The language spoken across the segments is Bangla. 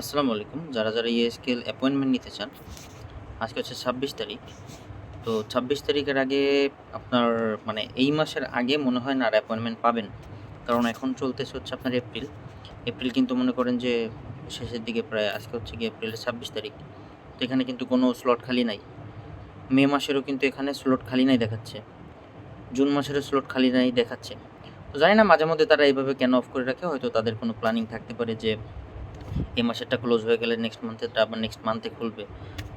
আসসালামু আলাইকুম। যারা যারা ইএসকেল অ্যাপয়েন্টমেন্ট নিতে চান, আজকে হচ্ছে ছাব্বিশ তারিখ। তো ছাব্বিশ তারিখের আগে আপনার মানে এই মাসের আগে মনে হয় না আর অ্যাপয়েন্টমেন্ট পাবেন। কারণ এখন চলতেছে হচ্ছে আপনার এপ্রিল। এপ্রিল কিন্তু মনে করেন যে শেষের দিকে প্রায় আজকে হচ্ছে কি এপ্রিলের ছাব্বিশ তারিখ। তো এখানে কিন্তু কোনো স্লট খালি নাই। মে মাসেরও কিন্তু এখানে স্লট খালি নাই দেখাচ্ছে। জুন মাসেরও স্লট খালি নাই দেখাচ্ছে। তো জানি না মাঝে মধ্যে তারা এইভাবে কেন অফ করে রাখে, হয়তো তাদের কোনো প্ল্যানিং থাকতে পারে যে এই মাসেরটা ক্লোজ হয়ে গেলে নেক্সট মান্থেরটা আবার নেক্সট মান্থে খুলবে।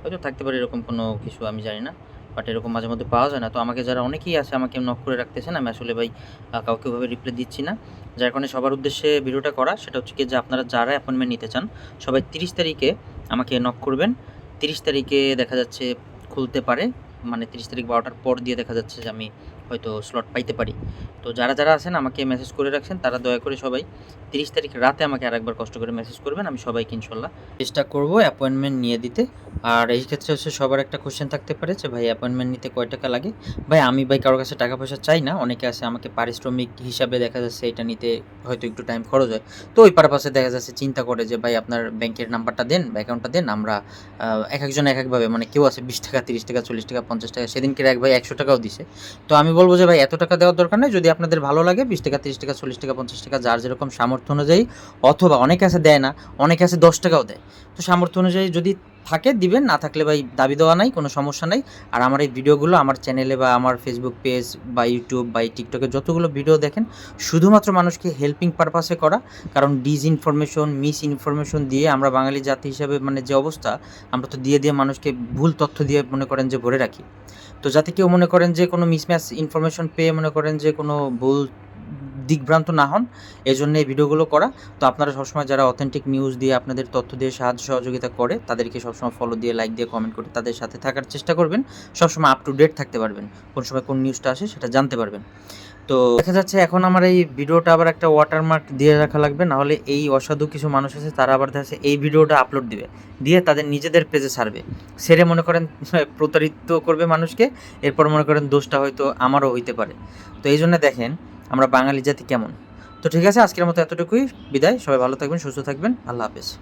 হয়তো থাকতে পারে এরকম কোনো কিছু আমি জানি না বাট এরকম মাঝে মধ্যে পাওয়া যায় না। তো আমাকে যারা অনেকেই আছে আমাকে নক করে রাখতেছেন আমি আসলে ভাই কাউকে ওভাবে রিপ্লাই দিচ্ছি না। যার কারণে সবার উদ্দেশ্যে ভিডিওটা করা, সেটা হচ্ছে কি যে আপনারা যারা অ্যাপয়েন্টমেন্ট নিতে চান, সবাই তিরিশ তারিখে আমাকে নক করবেন। তিরিশ তারিখে দেখা যাচ্ছে খুলতে পারে। মানে তিরিশ তারিখ বারোটার পর দিয়ে দেখা যাচ্ছে যে আমি হয়তো স্লট পাইতে পারি। তো যারা যারা আছেন আমাকে মেসেজ করে রাখছেন, তারা দয়া করে সবাই তিরিশ তারিখ রাতে আমাকে আরেকবার কষ্ট করে মেসেজ করবেন, আমি সবাইকে ইনশাল্লাহ চেষ্টা করব অ্যাপয়েন্টমেন্ট নিয়ে দিতে। আর এই ক্ষেত্রে হচ্ছে সবার একটা কোশ্চেন থাকতে পারে যে, ভাই অ্যাপয়েন্টমেন্ট নিতে কয় টাকা লাগে? ভাই, আমি, ভাই কারোর কাছে টাকা পয়সা চাই না, অনেকে আছে আমাকে পারিশ্রমিক হিসাবে দেখা যাচ্ছে এটা নিতে হয়তো একটু টাইম খরচ হয়। তো ওই পারপাসে দেখা যাচ্ছে চিন্তা করে যে, ভাই, আপনার ব্যাংকের নাম্বারটা দেন, বা অ্যাকাউন্টটা দেন, আমরা এক একজন এক একভাবে মানে কেউ আছে বিশ টাকা, তিরিশ টাকা, চল্লিশ টাকা পঞ্চাশ টাকা, সেদিনকে এক ভাই একশো টাকাও দিছে। তো আমি বলব যে, ভাই, এত টাকা দেওয়ার দরকার নেই। যদি আপনাদের ভালো লাগে, বিশ টাকা, তিরিশ টাকা, চল্লিশ টাকা, পঞ্চাশ টাকা, যার যেরকম সামর্থ্য অনুযায়ী, অথবা অনেকে আছে দেয় না, অনেকে আছে দশ টাকাও দেয়। তো সামর্থ্য অনুযায়ী যদি থাকে, দিবেন। না থাকলে ভাই দাবি দেওয়া নাই, কোনো সমস্যা নাই। আর আমার এই ভিডিওগুলো আমার চ্যানেলে বা আমার ফেসবুক পেজ বা ইউটিউব বা টিকটকে যতগুলো ভিডিও দেখেন, শুধুমাত্র মানুষকে হেল্পিং পারপাসে করা। কারণ ডিজ ইনফরমেশন মিস ইনফরমেশন দিয়ে আমরা বাঙালি জাতি হিসাবে মানে যে অবস্থা, আমরা তো দিয়ে দিয়ে মানুষকে ভুল তথ্য দিয়ে মনে করেন যে ভরে রাখি। তো যাতে কেউ মনে করেন যে কোনো মিসম্যাচ ইনফরমেশন পেয়ে মনে করেন যে কোনো ভুল দিকভ্রান্ত না হন এই জন্য এই ভিডিওগুলো করা। তো আপনারা সবসময় যারা অথেন্টিক নিউজ দিয়ে আপনাদের তথ্য দিয়ে সাহায্য সহযোগিতা করে, তাদেরকে সবসময় ফলো দিয়ে লাইক দিয়ে কমেন্ট করে তাদের সাথে থাকার চেষ্টা করবেন। সবসময় আপ টু ডেট থাকতে পারবেন, কোন সময় কোন নিউজটা আসে সেটা জানতে পারবেন। তো দেখা যাচ্ছে এখন আমার এই ভিডিওটা আবার একটা ওয়াটারমার্ক দিয়ে রাখা লাগবে, নাহলে এই অসাধু কিছু মানুষ আছে, তারা আবার দেখা যাচ্ছে এই ভিডিওটা আপলোড দিবে। দিয়ে তাদের নিজেদের পেজে ছাড়বে। সেরে মনে করেন প্রতারিত করবে মানুষকে, এরপর মনে করেন দোষটা হয়তো আমারও হইতে পারে। তো এই জন্য দেখেন আমরা বাঙালি জাতি কেমন? তো ঠিক আছে, আজকের মতো এতটুকুই। বিদায়, সবাই ভালো থাকবেন, সুস্থ থাকবেন। আল্লাহ হাফেজ।